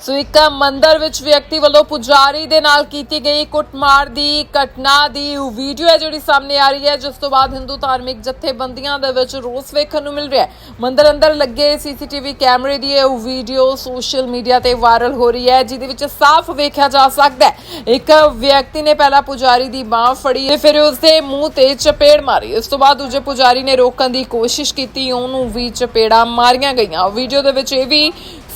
ਸੋ ਇੱਕ ਮੰਦਰ ਵਿੱਚ ਵਿਅਕਤੀ ਵੱਲੋਂ ਪੁਜਾਰੀ ਦੇ ਨਾਲ ਕੀਤੀ ਗਈ ਕੁੱਟਮਾਰ ਦੀ ਘਟਨਾ ਦੀ ਵੀਡੀਓ ਹੈ ਜਿਹੜੀ ਸਾਹਮਣੇ ਆ ਰਹੀ ਹੈ, ਜਿਸ ਤੋਂ ਬਾਅਦ ਹਿੰਦੂ ਧਾਰਮਿਕ ਜਥੇਬੰਦੀਆਂ ਦੇ ਵਿੱਚ ਰੋਸ ਵੇਖਣ ਨੂੰ ਮਿਲ ਰਿਹਾ ਹੈ। ਮੰਦਿਰ ਅੰਦਰ ਲੱਗੇ ਸੀਸੀਟੀਵੀ ਕੈਮਰੇ ਦੀ ਇਹ ਵੀਡੀਓ ਸੋਸ਼ਲ ਮੀਡੀਆ ਤੇ ਵਾਇਰਲ ਹੋ ਰਹੀ ਹੈ, ਜਿਹਦੇ ਵਿੱਚ ਸਾਫ਼ ਵੇਖਿਆ ਜਾ ਸਕਦਾ ਹੈ। ਇੱਕ ਵਿਅਕਤੀ ਨੇ ਪਹਿਲਾਂ ਪੁਜਾਰੀ ਦੀ ਬਾਹ ਫੜੀ ਤੇ ਫਿਰ ਉਸਦੇ ਮੂੰਹ ਤੇ ਚਪੇੜ ਮਾਰੀ। ਉਸ ਤੋਂ ਬਾਅਦ ਦੂਜੇ ਪੁਜਾਰੀ ਨੇ ਰੋਕਣ ਦੀ ਕੋਸ਼ਿਸ਼ ਕੀਤੀ, ਉਹਨੂੰ ਵੀ ਚਪੇੜਾਂ ਮਾਰੀਆਂ ਗਈਆਂ। ਵੀਡੀਓ ਦੇ ਵਿੱਚ ਇਹ ਵੀ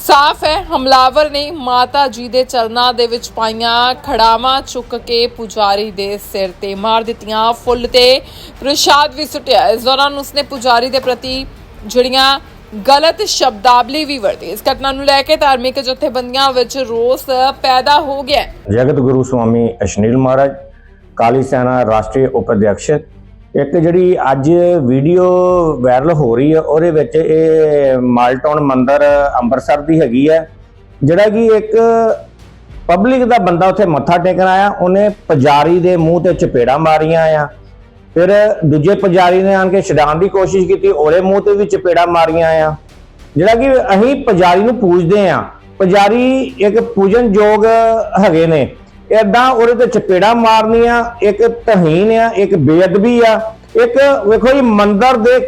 ਸਾਫ਼ ਹੈ, ਹਮਲਾਵਰ ਨੇ ਮਾਤਾ ਜੀ ਦੇ ਚਰਨਾਂ ਦੇ ਵਿੱਚ ਪਾਈਆਂ ਖੜਾਵਾਂ ਚੁੱਕ ਕੇ ਪੁਜਾਰੀ ਦੇ ਸਿਰ ਤੇ ਮਾਰ ਦਿੱਤੀਆਂ। ਫੁੱਲ ਤੇ ਪ੍ਰਸ਼ਾਦ ਵੀ ਸੁੱਟਿਆ। ਇਸ ਦੌਰਾਨ ਉਸਨੇ ਪੁਜਾਰੀ ਦੇ ਪ੍ਰਤੀ ਜਿਹੜੀਆਂ ਗਲਤ ਸ਼ਬਦਾਵਲੀ ਵੀ ਵਰਤੀ। ਇਸ ਘਟਨਾ ਨੂੰ ਲੈ ਕੇ ਧਾਰਮਿਕ ਜਥੇਬੰਦੀਆਂ ਵਿੱਚ ਰੋਸ ਪੈਦਾ ਹੋ ਗਿਆ ਜਗਤ ਗੁਰੂ ਸਵਾਮੀ ਅਸ਼ਨੀਲ ਮਹਾਰਾਜ, ਕਾਲੀ ਸੈਨਾ ਰਾਸ਼ਟਰੀ ਉਪਅਧਿਕਸ਼ ਇੱਕ ਜਿਹੜੀ ਅੱਜ ਵੀਡੀਓ ਵਾਇਰਲ ਹੋ ਰਹੀ ਹੈ ਉਹਦੇ ਵਿੱਚ ਇਹ ਮਾਲਟਾਊਨ ਮੰਦਰ ਅੰਮ੍ਰਿਤਸਰ ਦੀ ਹੈਗੀ ਹੈ ਜਿਹੜਾ ਕਿ ਇੱਕ ਪਬਲਿਕ ਦਾ ਬੰਦਾ ਉੱਥੇ ਮੱਥਾ ਟੇਕਣ ਆਇਆ, ਉਹਨੇ ਪੁਜਾਰੀ ਦੇ ਮੂੰਹ ਤੇ ਚਪੇੜਾ ਮਾਰੀਆਂ ਆ। ਫਿਰ ਦੂਜੇ ਪੁਜਾਰੀ ਨੇ ਆਣ ਕੇ ਛਡਾਉਣ ਦੀ ਕੋਸ਼ਿਸ਼ ਕੀਤੀ, ਉਹਦੇ ਮੂੰਹ ਤੇ ਵੀ ਚਪੇੜਾ ਮਾਰੀਆਂ ਆ। ਜਿਹੜਾ ਕਿ ਅਸੀਂ ਪੁਜਾਰੀ ਨੂੰ ਪੂਜਦੇ ਆ। ਪੁਜਾਰੀ ਇੱਕ ਪੂਜਨਯੋਗ ਹੈਗੇ ਨੇ। ਏਦਾਂ ਉਹਦੇ ਤੇ ਚਪੇੜਾ ਮਾਰਨੀਆਂ, ਇੱਕ ਤਹੀਨ ਆ, ਇੱਕ ਬੇਅਦਬੀ ਆ, ਇੱਕ ਵੇਖੋ ਜੀ ਮੰਦਰ ਦੇ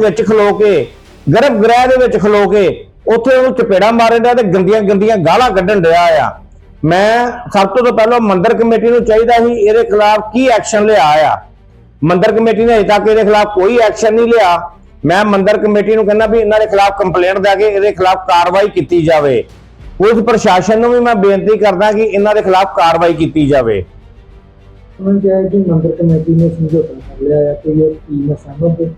ਵਿੱਚ ਖਲੋ ਕੇ, ਗਰਭ ਗ੍ਰਹਿ ਦੇ ਵਿੱਚ ਖਲੋ ਕੇ ਉੱਥੇ ਉਹਨੂੰ ਚਪੇੜਾ ਮਾਰਨ ਡਿਆ ਤੇ ਗੰਦੀਆਂ ਗੰਦੀਆਂ ਗਾਲਾਂ ਕੱਢਣ ਡਿਆ ਆ। ਮੈਂ ਸਭ ਤੋਂ ਪਹਿਲਾਂ ਮੰਦਰ ਕਮੇਟੀ ਨੂੰ ਚਾਹੀਦਾ ਸੀ, ਇਹਦੇ ਖਿਲਾਫ ਕੀ ਐਕਸ਼ਨ ਲਿਆ ਆ? ਮੰਦਰ ਕਮੇਟੀ ਨੇ ਅਜੇ ਤੱਕ ਇਹਦੇ ਖਿਲਾਫ ਕੋਈ ਐਕਸ਼ਨ ਨਹੀਂ ਲਿਆ। ਮੈਂ ਮੰਦਰ ਕਮੇਟੀ ਨੂੰ ਕਹਿੰਦਾ ਵੀ ਇਹਨਾਂ ਦੇ ਖਿਲਾਫ ਕੰਪਲੇਂਟ ਦੇ ਕੇ ਇਹਦੇ ਖਿਲਾਫ ਕਾਰਵਾਈ ਕੀਤੀ ਜਾਵੇ। ਪੁਲਿਸ ਪ੍ਰਸ਼ਾਸਨ ਨੂੰ ਵੀ ਮੈਂ ਬੇਨਤੀ ਕਰਦਾ ਕਿ ਇਹਨਾਂ ਦੇ ਖਿਲਾਫ ਕਾਰਵਾਈ ਕੀਤੀ ਜਾਵੇ। ਉਹਨਾਂ ਕਿਹਾ ਹੈ ਕਿ ਮੰਦਰ ਕਮੇਟੀ ਨੇ ਸਮਝੌਤਾ ਕਰ ਲਿਆ ਹੈ ਕਿ ਇਹ ਟੀਮ ਸਹਿਮਤ ਹੈ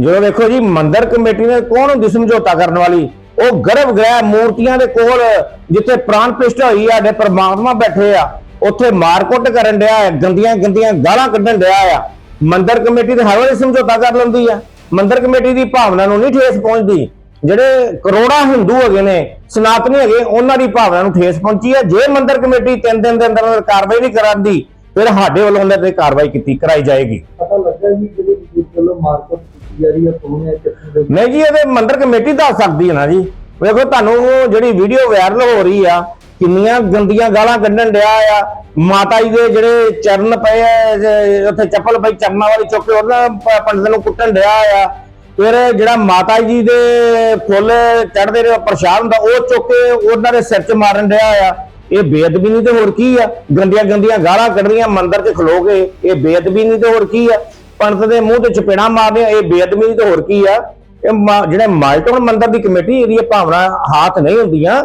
ਜਦੋਂ ਵੇਖੋ ਜੀ ਮੰਦਰ ਕਮੇਟੀ ਨੇ ਕੌਣ ਹੁੰਦੀ ਸਮਝੌਤਾ ਕਰਨ ਵਾਲੀ? ਉਹ ਗਰਭ ਗ੍ਰਹਿ ਮੂਰਤੀਆਂ ਦੇ ਕੋਲ ਜਿੱਥੇ ਪ੍ਰਾਨ ਪ੍ਰਤਿਸ਼ਠਾ ਹੋਈ ਆ ਸਾਡੇ ਪ੍ਰਮਾਤਮਾ ਬੈਠੇ ਆ ਉੱਥੇ ਮਾਰਕੁੱਟ ਕਰਨ ਡਿਆ ਹੈ ਗੰਦੀਆਂ ਗੰਦੀਆਂ ਗਾਲਾਂ ਕੱਢਣ ਡਿਆ ਆ। ਮੰਦਰ ਕਮੇਟੀ ਤੇ ਹਰ ਵਾਰੀ ਸਮਝੌਤਾ ਕਰ ਲੈਂਦੀ ਆ। ਮੰਦਰ ਕਮੇਟੀ ਦੀ ਭਾਵਨਾ ਨੂੰ ਨਹੀਂ ਠੇਸ ਪਹੁੰਚਦੀ। ਜਿਹੜੇ ਕਰੋੜਾਂ ਹਿੰਦੂ ਹੈਗੇ ਨੇ ਸਨਾਤਨੀ ਹੈਗੇ ਉਹਨਾਂ ਦੀ ਭਾਵਨਾ ਨੂੰ ਠੇਸ ਪਹੁੰਚੀ ਹੈ। ਜੇ ਮੰਦਰ ਕਮੇਟੀ ਤਿੰਨ ਦਿਨ ਦੇ ਅੰਦਰ ਅੰਦਰ ਕਾਰਵਾਈ ਨਹੀਂ ਕਰਾਂਦੀ ਫਿਰ ਸਾਡੇ ਵੱਲੋਂ ਉਹਨਾਂ ਤੇ ਕਾਰਵਾਈ ਕੀਤੀ ਕਰਾਈ ਜਾਏਗੀ। ਪਤਾ ਲੱਗਾ ਜੀ ਜਿਹੜੇ ਵਜੂਦ ਵੱਲੋਂ ਮਾਰਕਟ ਕੀਤੀ ਜਾ ਰਹੀ ਹੈ ਕੌਣ ਹੈ ਕਿੱਥੋਂ ਦੇ ਨਹੀਂ ਜੀ ਇਹਦੇ ਮੰਦਰ ਕਮੇਟੀ ਦੱਸ ਸਕਦੀ ਹੈ ਨਾ ਜੀ। ਵੇਖੋ ਤੁਹਾਨੂੰ ਉਹ ਜਿਹੜੀ ਵੀਡੀਓ ਵਾਇਰਲ ਹੋ ਰਹੀ ਆ ਕਿੰਨੀਆਂ ਗੰਦੀਆਂ ਗਾਲਾਂ ਕੱਢਣ ਡਿਆ ਆ। ਮਾਤਾ ਜੀ ਦੇ ਜਿਹੜੇ ਚਰਨ ਪਏ ਉੱਥੇ ਚੱਪਲ ਪਈ ਚਰਨਾਂ ਵਾਲੀ ਚੁੱਕ ਕੇ ਉਹਨਾਂ ਪੰਡਤ ਨੂੰ ਕੁੱਟਣ ਡਿਆ ਆ। ਫਿਰ ਜਿਹੜਾ ਮਾਤਾ ਜੀ ਦੇ ਫੁੱਲ ਚੜਦੇ ਨੇ, ਪ੍ਰਸ਼ਾਦ ਹੁੰਦਾ, ਉਹ ਚੁੱਕ ਕੇ ਉਹਨਾਂ ਦੇ ਸਿਰ 'ਚ ਮਾਰਨ ਰਿਹਾ ਆ। ਇਹ ਬੇਅਦਬੀ ਨਹੀਂ ਤੇ ਹੋਰ ਕੀ ਆ? ਗੰਦੀਆਂ ਗੰਦੀਆਂ ਗਾਲਾਂ ਕੱਢਣੀਆਂ ਮੰਦਰ 'ਚ ਖਲੋ ਕੇ, ਇਹ ਬੇਅਦਬੀ ਨਹੀਂ ਤੇ ਹੋਰ ਕੀ ਆ? ਪੰਡਤ ਦੇ ਮੂੰਹ ਤੇ ਚਪੇੜਾ ਮਾਰਦੇ ਇਹ ਬੇਅਦਬੀ ਨਹੀਂ ਤੇ ਹੋਰ ਕੀ ਆ? ਇਹ ਮਾ- ਜਿਹੜੇ ਮਾਲਟਨ ਮੰਦਰ ਦੀ ਕਮੇਟੀ ਇਹਦੀ ਭਾਵਨਾ ਹਾਥ ਨਹੀਂ ਹੁੰਦੀਆਂ।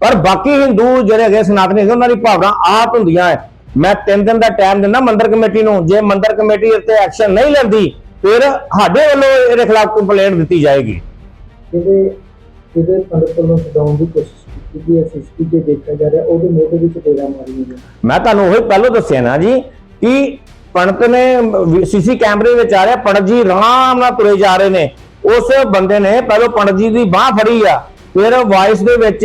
ਪਰ ਬਾਕੀ ਹਿੰਦੂ ਜਿਹੜੇ ਹੈਗੇ ਸਨਾਤਨੀ ਹੈਗੇ, ਉਹਨਾਂ ਦੀ ਭਾਵਨਾ ਆਪ ਹੁੰਦੀਆਂ ਹੈ ਮੈਂ 3 ਦਿਨ ਦਾ ਟਾਈਮ ਦਿੰਦਾ ਮੰਦਰ ਕਮੇਟੀ ਨੂੰ। ਜੇ ਮੰਦਰ ਕਮੇਟੀ ਉੱਤੇ ਐਕਸ਼ਨ ਨਹੀਂ ਲੈਂਦੀ ਫਿਰ ਸਾਡੇ ਵੱਲੋਂ ਇਹਦੇ ਖਿਲਾਫ ਕੰਪਲੇਂਟ ਦਿੱਤੀ ਜਾਏਗੀ। ਜਿਹੜੇ ਜਿਹੜੇ ਪੰਡਤ ਵੱਲੋਂ ਛਡਾਉਣ ਦੀ ਕੋਸ਼ਿਸ਼ ਕੀਤੀ ਗਈ ਹੈ ਸਿਸਟੀ ਤੇ ਦੇਖਿਆ ਜਾ ਰਿਹਾ ਉਹਦੇ ਮੋਢੇ ਵਿੱਚ ਤੇਰਾ ਮਾਰੀ ਹੈ। ਮੈਂ ਤੁਹਾਨੂੰ ਉਹੀ ਪਹਿਲਾਂ ਦੱਸਿਆ ਨਾ ਜੀ ਕਿ ਪੰਡਤ ਨੇ ਸੀਸੀ ਕੈਮਰੇ ਵਿੱਚ ਆ ਰਿਹਾ ਪੰਡਤ ਜੀ ਆਰਾਮ ਨਾਲ ਤੁਰੇ ਜਾ ਰਹੇ ਨੇ। ਉਸ ਬੰਦੇ ਨੇ ਪਹਿਲਾਂ ਪੰਡਤ ਜੀ ਦੀ ਬਾਹ ਫੜੀ ਆ ਫਿਰ ਵਾਇਸ ਦੇ ਵਿੱਚ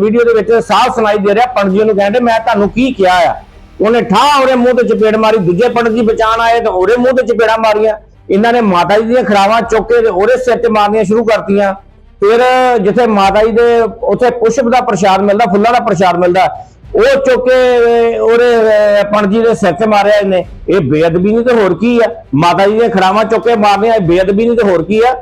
ਵੀਡੀਓ ਦੇ ਵਿੱਚ ਸਾਫ਼ ਸੁਣਾਈ ਦੇ ਰਿਹਾ ਪੰਡਤ ਜੀ ਨੂੰ ਕਹਿੰਦੇ ਮੈਂ ਤੁਹਾਨੂੰ ਕੀ ਕਿਹਾ ਆ? ਉਹਨੇ ਠਾਹ ਉਹਦੇ ਮੂੰਹ ਤੇ ਚਪੇੜ ਮਾਰੀ ਦੂਜੇ ਪੰਡਤ ਜੀ ਬਚਾਣ ਆਏ ਤਾਂ ਉਹਦੇ ਮੂੰਹ ਤੇ ਚਪੇੜਾਂ ਮਾਰੀਆਂ। ਇਹਨਾਂ ਨੇ ਮਾਤਾ ਜੀ ਦੀਆਂ ਖਰਾਵਾਂ ਚੁੱਕ ਕੇ ਉਹਦੇ ਸਿਰ ਤੇ ਮਾਰਨੀਆਂ ਸ਼ੁਰੂ ਕਰਤੀਆਂ। ਫਿਰ ਜਿੱਥੇ ਮਾਤਾ ਜੀ ਦੇ ਉੱਥੇ ਪੁਸ਼ਪ ਦਾ ਪ੍ਰਸ਼ਾਦ ਮਿਲਦਾ ਫੁੱਲਾਂ ਦਾ ਪ੍ਰਸ਼ਾਦ ਮਿਲਦਾ ਉਹ ਚੁੱਕ ਕੇ ਅਹ, ਉਹਦੇ ਅਹ, ਦੇ ਸਿਰ ਤੇ ਮਾਰਿਆ ਇਹਨੇ। ਇਹ ਬੇਅਦਬੀ ਨਹੀਂ ਤੇ ਹੋਰ ਕੀ ਆ? ਮਾਤਾ ਜੀ ਦੀਆਂ ਖੜਾਵਾਂ ਚੁੱਕ ਕੇ ਮਾਰਨੀਆਂ ਇਹ ਬੇਅਦਬੀ ਨਹੀਂ ਤੇ ਹੋਰ ਕੀ ਆ?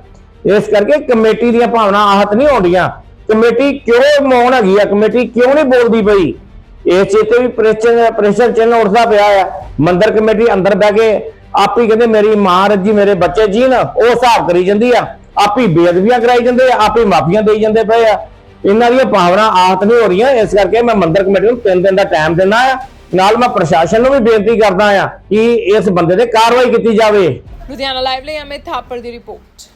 ਇਸ ਕਰਕੇ ਕਮੇਟੀ ਦੀਆਂ ਭਾਵਨਾ ਆਹਤ ਨਹੀਂ ਆਉਂਦੀਆਂ। ਕਮੇਟੀ ਕਿਉਂ ਮੌਨ ਹੈਗੀ ਆ? ਕਮੇਟੀ ਕਿਉਂ ਨਹੀਂ ਬੋਲਦੀ ਪਈ? ਇਸ ਚੀਤੇ ਵੀ ਪ੍ਰੈਸ਼ਰ ਪ੍ਰੈਸ਼ਰ ਚਿੰਨ੍ਹ ਉੱਠਦਾ ਪਿਆ ਆ। ਮੰਦਰ ਕਮੇਟੀ ਅੰਦਰ ਬਹਿ ਕੇ ਆਪ ਕਹਿੰਦੇ ਮੇਰੀ ਮਾਂ ਰੱਜੀ ਮੇਰੇ ਬੱਚੇ ਜੀ ਉਹ ਹਿਸਾਬ ਕਰੀ ਜਾਂਦੀ ਆ। ਆਪ ਬੇਅਦਬੀਆਂ ਕਰਾਈ ਜਾਂਦੇ ਆ, ਆਪ ਮਾਫੀਆਂ ਦੇਈ ਜਾਂਦੇ ਪਏ ਆ। ਇਹਨਾਂ ਦੀਆਂ ਭਾਵਨਾ ਆਹਤ ਨਹੀਂ ਹੋ ਰਹੀਆਂ, ਇਸ ਕਰਕੇ ਮੈਂ ਮੰਦਰ ਕਮੇਟੀ ਨੂੰ 3 ਦਿਨ ਦਾ ਟਾਈਮ ਦਿੰਦਾ ਆ। ਨਾਲ ਮੈਂ ਪ੍ਰਸ਼ਾਸਨ ਨੂੰ ਵੀ ਬੇਨਤੀ ਕਰਦਾ ਆ ਕਿ ਇਸ ਬੰਦੇ ਤੇ ਕਾਰਵਾਈ ਕੀਤੀ ਜਾਵੇ। ਲੁਧਿਆਣਾ ਲਾਈਵ ਲਈ ਅਮਿਤ ਥਾਪੜ ਦੀ ਰਿਪੋਰਟ।